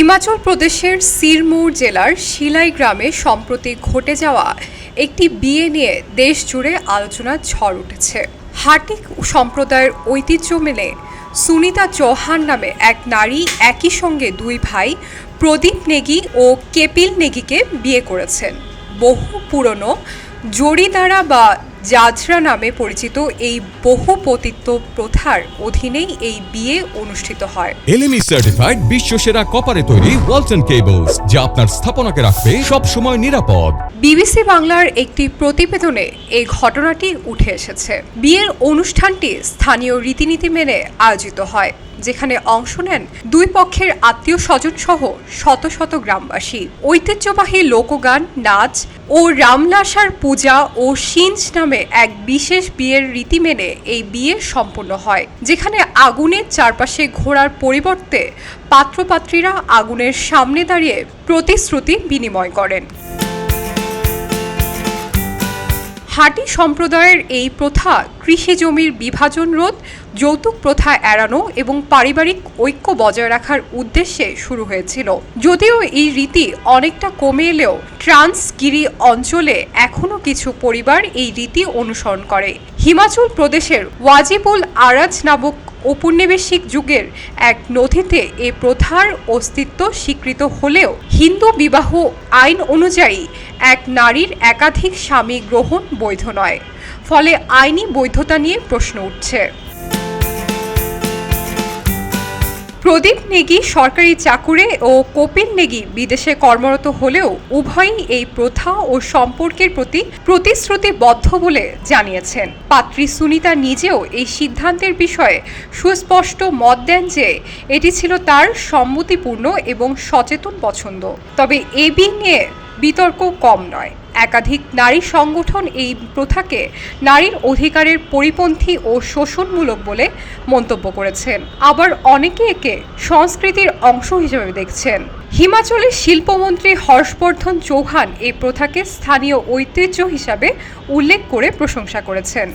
হিমাচল প্রদেশের সিরমৌর জেলার শিলাই গ্রামে সম্প্রতি ঘটে যাওয়া একটি বিয়ে নিয়ে দেশ জুড়ে আলোচনার ঝড় উঠেছে। হাটিক সম্প্রদায়ের ঐতিহ্য মেনে সুনিতা চৌহান নামে এক নারী একই সঙ্গে দুই ভাই প্রদীপ নেগি ও কেপিল নেগিকে বিয়ে করেছেন। বহু পুরনো জরিদারা বা জাজরা নামে পরিচিত এই বহুপতিত্ব প্রথার অধীনেই এই বিয়ে অনুষ্ঠিত হয়। এলএমই সার্টিফাইড বিশ্ব সেরা কপারে তৈরি ওয়ালটন কেবলস যা আপনার স্থাপনাকে রাখবে সব সময় নিরাপদ বিবিসি বাংলার একটি প্রতিবেদনে এই ঘটনাটি উঠে এসেছে। বিয়ের অনুষ্ঠানটি স্থানীয় রীতিনীতি মেনে আয়োজিত হয়। যেখানে অংশ নেন দুই পক্ষের আত্মীয় স্বজন সহ শত শত গ্রামবাসী। ঐতিহ্যবাহী লোকগান, নাচ ও রামলাসার পূজা ও সিঞ্জ নামে এক বিশেষ বিয়ের রীতি মেনে এই বিয়ে সম্পন্ন হয়, যেখানে আগুনের চারপাশে ঘোরার পরিবর্তে পাত্রপাত্রীরা আগুনের সামনে দাঁড়িয়ে প্রতিশ্রুতি বিনিময় করেন। হাটি সম্প্রদায়ের এই প্রথা কৃষি জমির বিভাজন রোধ, যৌতুক প্রথা এড়ানো এবং পারিবারিক ঐক্য বজায় রাখার উদ্দেশ্যে শুরু হয়েছিল। যদিও এই রীতি অনেকটা কমে এলেও ট্রান্সগিরি অঞ্চলে এখনও কিছু পরিবার এই রীতি অনুসরণ করে। হিমাচল প্রদেশের ওয়াজিবুল আরাজ নামক ঔপনিবেশিক যুগের এক নথিতে এ প্রথার অস্তিত্ব স্বীকৃত হলেও হিন্দু বিবাহ আইন অনুযায়ী এক নারীর একাধিক স্বামী গ্রহণ বৈধ নয়। ফলে আইনি বৈধতা নিয়ে প্রশ্ন উঠছে। প্রদীপ নেগি সরকারি চাকুরে ও কপিল নেগি বিদেশে কর্মরত হলেও উভয়ই এই প্রথা ও সম্পর্কের প্রতি প্রতিশ্রুতিবদ্ধ বলে জানিয়েছেন। পাত্রী সুনিতা নিজেও এই সিদ্ধান্তের বিষয়ে সুস্পষ্ট মত দেন যে এটি ছিল তার সম্মতিপূর্ণ এবং সচেতন পছন্দ। তবে এ নিয়ে বিতর্ক কম নয়। একাধিক নারী সংগঠন এই প্রথাকে নারীর অধিকারের পরিপন্থী ও শোষণমূলক বলে মন্তব্য করেছেন। আবার অনেকে একে সংস্কৃতির অংশ হিসেবে দেখছেন। হিমাচলের শিল্পমন্ত্রী হর্ষবর্ধন চৌহান এই প্রথাকে স্থানীয় ঐতিহ্য হিসাবে উল্লেখ করে প্রশংসা করেছেন।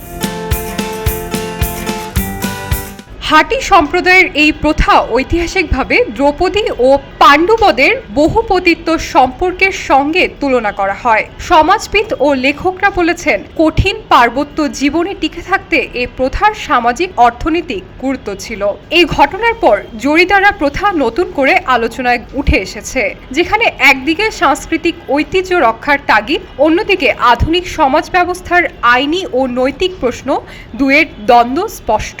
হাটি সম্প্রদায়ের এই প্রথা ঐতিহাসিকভাবে দ্রৌপদী ও পাণ্ডবদের বহুপতিত্ব সম্পর্কের সঙ্গে তুলনা করা হয়। সমাজবিদ ও লেখকরা বলেছেন, কঠিন পার্বত্য জীবনে টিকে থাকতে এ প্রথার সামাজিক অর্থনৈতিক গুরুত্ব ছিল। এই ঘটনার পর জরিদারা প্রথা নতুন করে আলোচনায় উঠে এসেছে, যেখানে একদিকে সাংস্কৃতিক ঐতিহ্য রক্ষার তাগিদ, অন্যদিকে আধুনিক সমাজ ব্যবস্থার আইনি ও নৈতিক প্রশ্ন দুয়ের দ্বন্দ্ব স্পষ্ট।